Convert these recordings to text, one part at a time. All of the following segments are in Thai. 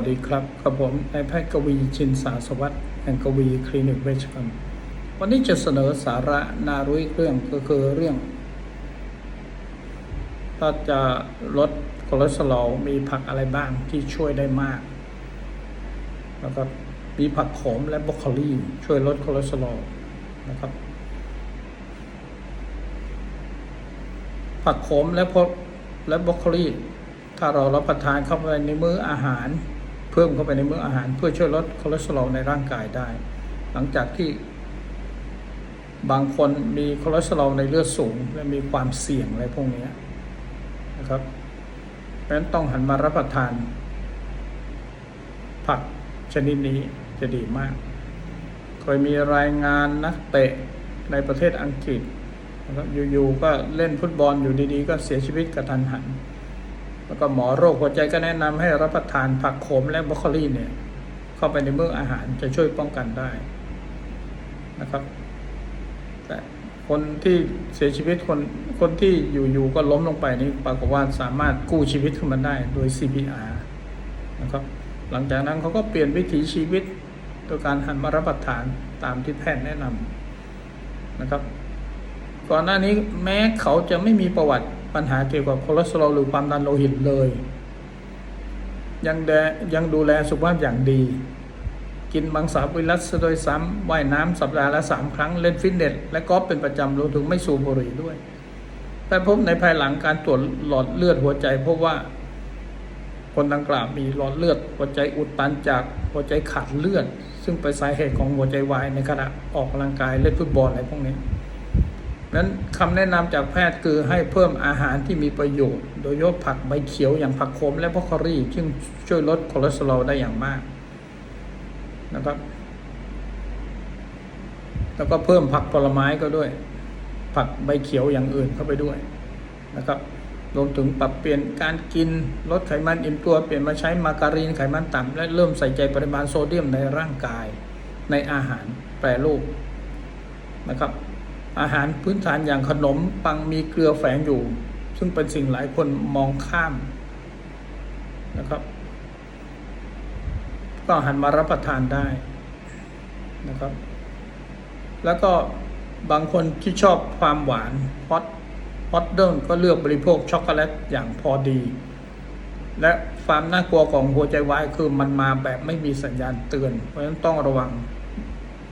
สวัสดีครับกับผมนายแพทย์กวีชินสาสวัสดิ์แห่งกวีคลินิกเวชกรรม วันนี้จะเสนอสาระนารู้เรื่องก็คือเรื่อง ถ้าจะลดคอเลสเตอรอลมีผักอะไรบ้างที่ช่วยได้มาก แล้วก็มีผักโขมและบรอกโคลีช่วยลดคอเลสเตอรอลนะครับ ผักโขมและพวกและบรอกโคลีถ้าเรารับประทานเข้าไปในมื้ออาหาร เพิ่มเข้าไปในมื้ออาหาร เพื่อช่วยลดคอเลสเตอรอลในร่างกายได้ หลังจากที่ บางคนมีคอเลสเตอรอลในเลือดสูง และมีความเสี่ยงอะไรพวกนี้นะครับเพราะฉะนั้นต้องหันมารับประทาน ผักชนิดนี้จะดีมาก เคยมีรายงานนักเตะในประเทศอังกฤษนะครับอยู่ๆก็เล่นฟุตบอลอยู่ดีๆ ก็เสียชีวิตกระทันหัน แล้วก็หมอโรคหัวใจก็แนะนำให้รับประทานผักโขมและบรอกโคลีเนี่ย เข้าไปในมื้ออาหารจะช่วยป้องกันได้นะครับ แต่คนที่เสียชีวิตคนคนที่อยู่ๆก็ล้มลงไปนี่ปรากฏว่าสามารถกู้ชีวิตขึ้นมาได้โดย CPR นะครับ หลังจากนั้นเขาก็เปลี่ยนวิถีชีวิตโดยการหันมารับประทานตามที่แพทย์แนะนำนะครับ ก่อนหน้านี้แม้เขาจะไม่มีประวัติ ปัญหาเกี่ยวกับคอเลสเตอรอลหรือความดันโลหิตเลย ยังแดยังดูแลสุขภาพอย่างดี กินมังสวิรัตโดยซ้ำว่ายน้ำสัปดาห์ละสามครั้งเล่นฟิตเนสและกอล์ฟเป็นประจำรวมถึงไม่สูบบุหรี่ด้วยแต่พบในภายหลังการตรวจหลอดเลือดหัวใจพบว่า คนดังกล่าวมีหลอดเลือดหัวใจอุดตันจากหัวใจขาดเลือด ซึ่งเป็นสาเหตุของหัวใจวายในขณะออกกำลังกายเล่นฟุตบอลอะไรพวกนี้ นั้นคำแนะนำจากแพทย์คือให้เพิ่มอาหารที่มีประโยชน์ โดยยกผักใบเขียวอย่างผักโขมและบรอกโคลีซึ่งช่วยลดคอเลสเตอรอลได้อย่างมากนะครับ แล้วก็เพิ่มผักผลไม้ก็ด้วย ผักใบเขียวอย่างอื่นเข้าไปด้วยนะครับรวมถึงปรับเปลี่ยนการกินลดไขมันอิ่มตัวเปลี่ยนมาใช้มาการีนไขมันต่ำและเริ่มใส่ใจปริมาณโซเดียมในร่างกายในอาหารแปรรูปนะครับ อาหารพื้นฐานอย่างขนมปังมีเกลือแฝงอยู่ ซึ่งเป็นสิ่งหลายคนมองข้ามนะครับ ก็หันมารับประทานได้นะครับ แล้วก็บางคนที่ชอบความหวานฮอตฮอตเดิลก็เลือกบริโภคช็อกโกแลตอย่างพอดี และความน่ากลัวของหัวใจวายคือมันมาแบบไม่มีสัญญาณเตือน เพราะฉะนั้นต้องระวัง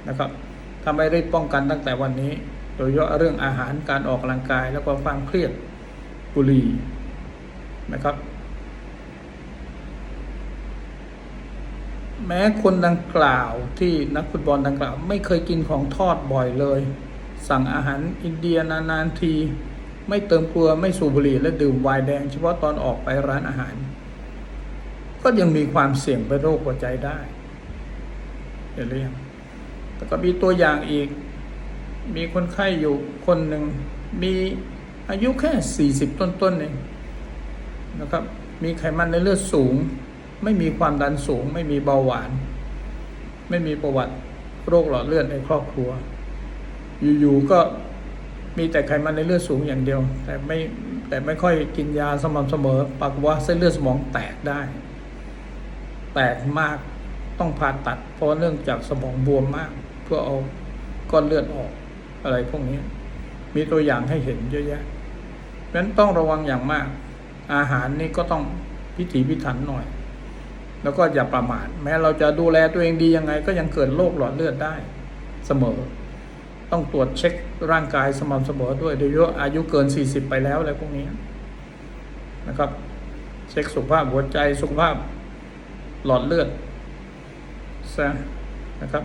นะครับถ้าไม่รีบป้องกันตั้งแต่วันนี้ โดยเฉพาะเรื่องอาหารการออกกำลังกายแล้วก็ความเครียดบุหรี่นะครับ แม้คนดังกล่าวที่นักฟุตบอลดังกล่าว ไม่เคยกินของทอดบ่อยเลย สั่งอาหารอินเดียนานๆที ไม่เติมเกลือไม่สูบบุหรี่และดื่มไวน์แดงเฉพาะตอนออกไปร้านอาหาร ก็ยังมีความเสี่ยงเป็นโรคหัวใจได้เห็นหรือยังแต่ก็มีตัวอย่างอีก มีคนไข้อยู่คนหนึ่งมีอายุแค่ 40 ต้นๆเองนะครับ มีไขมันในเลือดสูง ไม่มีความดันสูง ไม่มีเบาหวาน ไม่มีประวัติโรคหลอดเลือดในครอบครัว อยู่ๆก็มีแต่ไขมันในเลือดสูงอย่างเดียว แต่ไม่แต่ไม่ค่อยกินยาสม่ำเสมอปรากฏว่าเส้นเลือดสมองแตกได้ แตกมากต้องผ่าตัด เพราะเนื่องจากสมองบวมมาก เพื่อเอาก้อนเลือดออก อะไรพวกนี้ มีตัวอย่างให้เห็นเยอะแยะเพราะฉะนั้นต้องระวังอย่างมาก อาหารนี่ก็ต้องพิถีพิถันหน่อย แล้วก็อย่าประมาทแม้เราจะดูแลตัวเองดียังไง ก็ยังเกิดโรคหลอดเลือดได้เสมอ ต้องตรวจเช็คร่างกายสม่ำเสมอด้วยโดยเฉพาะอายุเกิน 40 ไปแล้วอะไรพวกนี้นะครับ เช็คสุขภาพหัวใจสุขภาพหลอดเลือดซะนะครับ